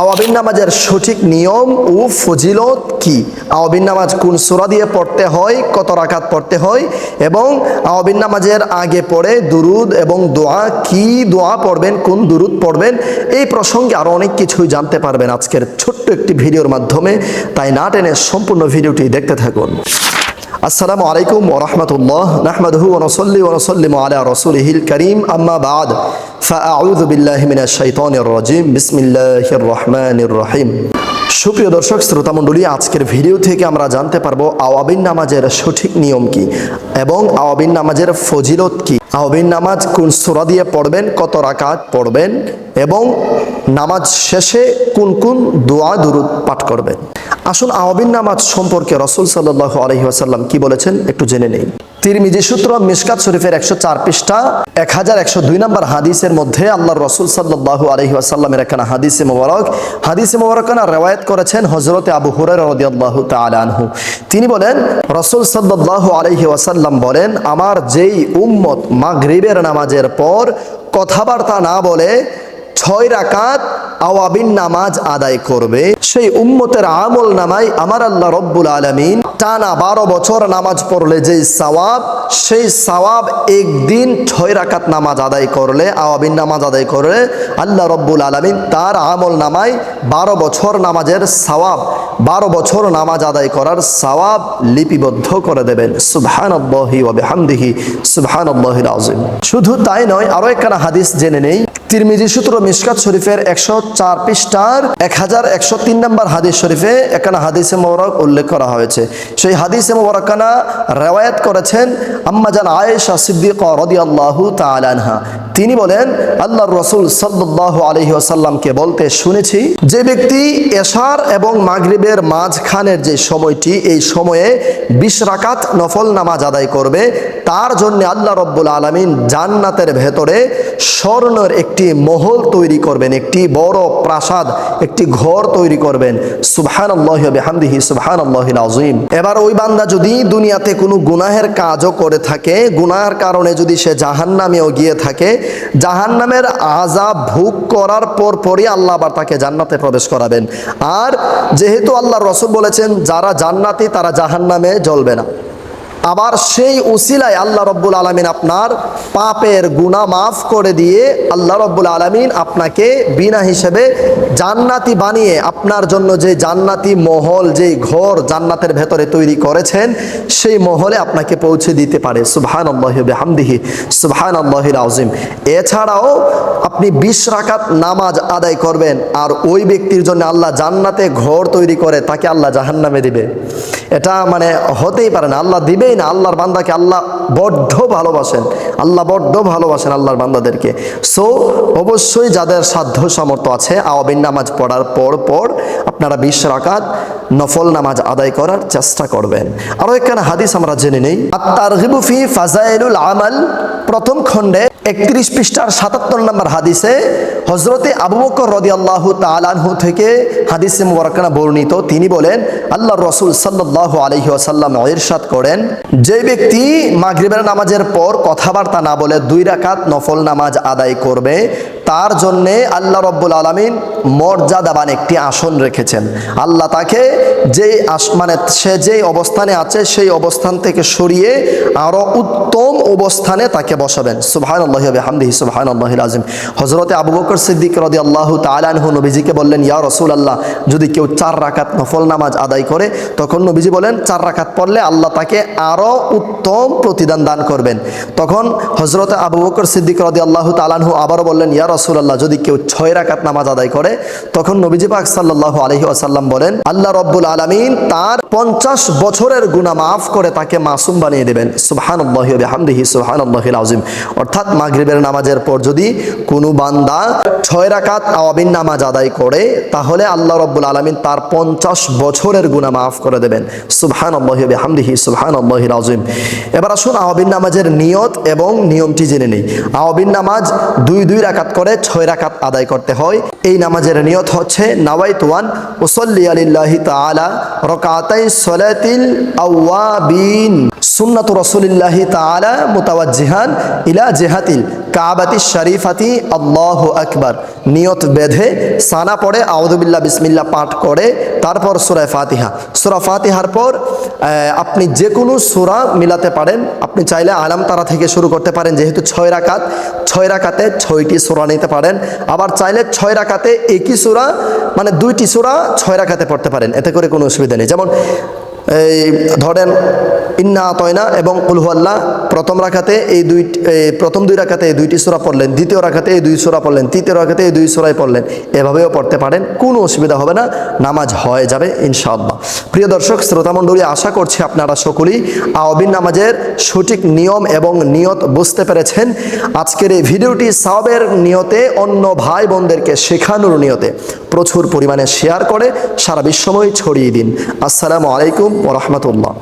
আওয়াবিন নামাজের সঠিক নিয়ম ও ফজিলত কি? আওয়াবিন নামাজ কোন সূরা দিয়ে পড়তে হয়, কত রাকাত পড়তে হয় এবং আওয়াবিন নামাজের আগে পড়ে দুরুদ এবং দোয়া কি দোয়া পড়বেন, কোন দুরুদ পড়বেন, এই প্রসঙ্গে আরও অনেক কিছুই জানতে পারবেন আজকের ছোট্ট একটি ভিডিওর মাধ্যমে। তাই না টেনে সম্পূর্ণ ভিডিওটি দেখতে থাকুন। আসসালামু আলাইকুম ওয়া রাহমাতুল্লাহ, নাহমাদুহু ওয়া নুসাল্লি ওয়া নুসাল্লিমু আলা রাসূলিহিল করিম, আম্মা বাদ। ফাআউযু বিল্লাহি মিনাশ শাইতানির রাজীম, বিসমিল্লাহির রহমানির রহিম। সুপ্রিয় দর্শক, শ্রোতামণ্ডলী, আজকের ভিডিও থেকে আমরা জানতে পারব আওয়াবিন নামাজের সঠিক নিয়ম কি এবং আওয়াবিন নামাজের ফজিলত কি। আওয়াবিন নামাজ কোন সুরা দিয়ে পড়বেন, কত রাকাত পড়বেন এবং নামাজ শেষে কোন কোন দোয়া দুরুদ পাঠ করবেন। আসুন আওয়াবিন নামাজ সম্পর্কে রসুল সাল্লাহ আলহি আসাল্লাম কি বলেছেন একটু জেনে নেই। তিরমিজি সূত্র মিসকাত শরীফের একশো চার পৃষ্ঠা এক হাজার একশো দুই নম্বর হাদিসের মধ্যে আল্লাহর রসুল সাল্লাহ আলহি আসাল্লামের একখানা হাদিসে মোবারক, হাদিসে মোবারকানা রেওয়ায়ত করেছেন হজরতে আবু হুরার রদিয়াল্লাহ তালানহু তিনি বলেন, রসুল সাল্লাহ আলহি আসাল্লাম বলেন, আমার যেই উম্মত মাগরিবের নামাজের পর কথাবার্তা না বলে ছয় রাকাত আওয়াবিন নামাজ আদায় করবে। সেই উম্মতের আমল নামায় আমার আল্লাহ রব্বুল আলমিন টানা বারো বছর নামাজ পড়লে যেই সওয়াব, সেই সওয়াব একদিন ছয় রাকাত নামাজ আদায় করলে, আওয়াবিন নামাজ আদায় করলে আল্লাহ রব্বুল আলমিন তার আমল নামায় বারো বছর নামাজের সওয়াব, বারো বছর নামাজ আদায় করার সওয়াব লিপিবদ্ধ করে দেবেন। সুবহান সুবহান আল্লাহিল আজিম শুধু তাই নয়, আরও একখানা হাদিস জেনে নেই। তিরমিজি সূত্র মিশকাত শরীফের একশো চার পৃষ্ঠার এক হাজার একশো তিন নম্বর হাদিস শরীফে এখানে হাদিসে মোবারক উল্লেখ করা হয়েছে। সেই হাদিসে মোবারকানা রেওয়ায়ত করেছেন আম্মাজান আয়েশা সিদ্দিক রদি আল্লাহু তালানহা তিনি বলেন আল্লাহ রসুল সাল্লাহ আলহি আসাল্লামকে বলতে শুনেছি, যে ব্যক্তি এশার এবং মাগরিবের মাঝখানের যে সময়টি, এই সময়ে বিশ রাকাত নফল নামাজ আদায় করবে তার জন্য আল্লাহ রব্বুল আলমিন জান্নাতের ভেতরে স্বর্ণের একটি মহল তৈরি করবেন, একটি বড় প্রাসাদ, একটি ঘর তৈরি করবেন। সুবহান আল্লাহ হামদিহি সুবহান আল্লাহিল আজিম এবার ওই বান্দা যদি দুনিয়াতে কোনো গুনাহের কাজও করে থাকে, গুনাহের কারণে যদি সে জাহান নামেও গিয়ে থাকে জাহান নামের আজাব ভোগ করার পর পরই আল্লাহ আবার তাকে জান্নাতে প্রবেশ করাবেন। আর যেহেতু আল্লাহ রসুল বলেছেন, যারা জান্নাতি তারা জাহান নামে জ্বলবে না। আবার সেই উসিলায় আল্লাহ রব্বুল আলমিন আপনার পাপের গুণা মাফ করে দিয়ে আল্লাহ রব্বুল আলমিন আপনাকে বিনা হিসেবে জান্নাতি বানিয়ে আপনার জন্য যে জান্নাতি মহল যেই ঘর জান্নাতের ভেতরে তৈরি করেছেন, সেই মহলে আপনাকে পৌঁছে দিতে পারে। সুবহান আল্লাহবে হামদিহি সুবহান আল্লাহির আজিম এছাড়াও আপনি বিশ রাকাত নামাজ আদায় করবেন আর ওই ব্যক্তির জন্য আল্লাহ জান্নাতে ঘর তৈরি করে, তাকে আল্লাহ জাহান্নামে দিবে। এটা মানে হতেই পারে না। আল্লাহ দিবেই না, আল্লাহর বান্দাকে আল্লাহ বড্ড ভালোবাসেন। আল্লাহ বড্ড ভালোবাসেন আল্লাহর বান্দাদেরকে। সো অবশ্যই যাদের সাধ্য সামর্থ্য আছে আওয়াবিন নামাজ পড়ার পর পর আপনারা বিশ রাকাত নফল নামাজ আদায় করার চেষ্টা করবেন। আরও একখানা হাদিস আমরা জেনে নেই। আত্মার হিবুফি ফাজাইলুল আমাল, প্রথম খণ্ডে একত্রিশ পৃষ্ঠার সাতাত্তর নম্বর হাদিসে হজরতে আবু বকর রদি আল্লাহ তালানহু থেকে হাদিসে মোবারকানা বর্ণিত, তিনি বলেন আল্লাহ রসুল সাল্লাহ আলহি আসাল্লাম ইরশাদ করেন যে ব্যক্তি মাগরিবের নামাজের পর কথাবার্তা না বলে দুই রাকাত নফল নামাজ আদায় করবে, তার জন্যে আল্লাহ রব্বুল আলমিন মর্যাদাবান একটি আসন রেখেছেন। আল্লাহ তাকে যেই আস- মানে সে যেই অবস্থানে আছে, সেই অবস্থান থেকে সরিয়ে আরও উত্তম অবস্থানে তাকে বসাবেন। সুবহান আল্লাহ হামদিহি সুবহান আল্লাহ আজিম হজরতে আবু বকর সিদ্দিক রদি আল্লাহ তালানহু নবীজিকে বললেন, ইয়া রসুল আল্লাহ যদি কেউ চার রাকাত নফল নামাজ আদায় করে, তখন নবীজি বলেন, চার রাকাত পড়লে আল্লাহ তাকে আরও উত্তম প্রতিদান দান করবেন। তখন হজরত আবু বকর সিদ্দিক রদি আল্লাহ তালানহু আবারও বললেন, ইয়া রসুল্লাহ যদি কেউ ছয় রাকাত নামাজ আদায় করে, তখন নবীজি পাক সাল্লাহ আলহি আসাল্লাম বলেন, আল্লাহ রব্বুল আলমিন তার পঞ্চাশ বছরের গুণা মাফ করে তাকে মাসুম বানিয়ে দেবেন। সুবহান আল্লাহ হামদিহি সুবহান আল্লাহিল আজিম অর্থাৎ মাগরিবের নামাজের পর যদি কোনো বান্দা ছয় রাকাত আওয়াবিন নামাজ আদায় করে, তাহলে আল্লাহ রব্বুল আলমিন তার পঞ্চাশ বছরের গুণা মাফ করে দেবেন। সুবহান আল্লাহ হামদিহি সুবহান আল্লাহিল আজিম এবার আসুন আওয়াবিন নামাজের নিয়ত এবং নিয়মটি জেনে নেই। আওয়াবিন নামাজ দুই দুই রাকাত করে ছয় রাকাত আদায় করতে হয়। এই নামাজের নিয়ত হচ্ছে নাওয়াইত ওয়ান ওসল্লি আলিল্লাহি তাআলা রকাতাই সলাতিল আওয়াবিন। সুন্নাতু তাআলা মুতাওয়াজ্জিহান ইলা জিহাতিল কাবাতি শরীফাতি। আকবার। নিয়ত বেঁধে সানা পড়ে পাঠ করে, তারপর ফাতিহা। ফাতিহার পর আপনি যে কোনো সূরা মিলাতে পারেন। আপনি চাইলে আলাম তারা থেকে শুরু করতে পারেন, যেহেতু ছয় রাকাত। ছয় রাকাতে ছয়টি সূরা নিতে পারেন। আবার চাইলে ছয় রাকাতে একই সূরা মানে দুইটি সূরা ছয় রাকাতে পড়তে পারেন। এতে করে কোনো অসুবিধা নেই। যেমন এই ধরেন ইন্না আতয়না এবং উলহুয়াল্লাহ প্রথম রাখাতে এই দুই প্রথম দুই রাখাতে এই দুইটি সোরা পড়লেন, দ্বিতীয় রাখাতে এই দুই সোরা পড়লেন, তৃতীয় রাখাতে এই দুই সূরাই পড়লেন। এভাবেও পড়তে পারেন, কোনো অসুবিধা হবে না, নামাজ হয়ে যাবে ইনশাআল্লাহ। প্রিয় দর্শক, শ্রোতামণ্ডলী, আশা করছি আপনারা সকলেই আওবিন নামাজের সঠিক নিয়ম এবং নিয়ত বুঝতে পেরেছেন। আজকের এই ভিডিওটি সাওবের নিয়তে অন্য ভাই বোনদেরকে শেখানোর নিয়তে প্রচুর পরিমাণে শেয়ার করে সারা বিশ্বময় ছড়িয়ে দিন। আসসালামু আলাইকুম ওরহমতুল্লাহ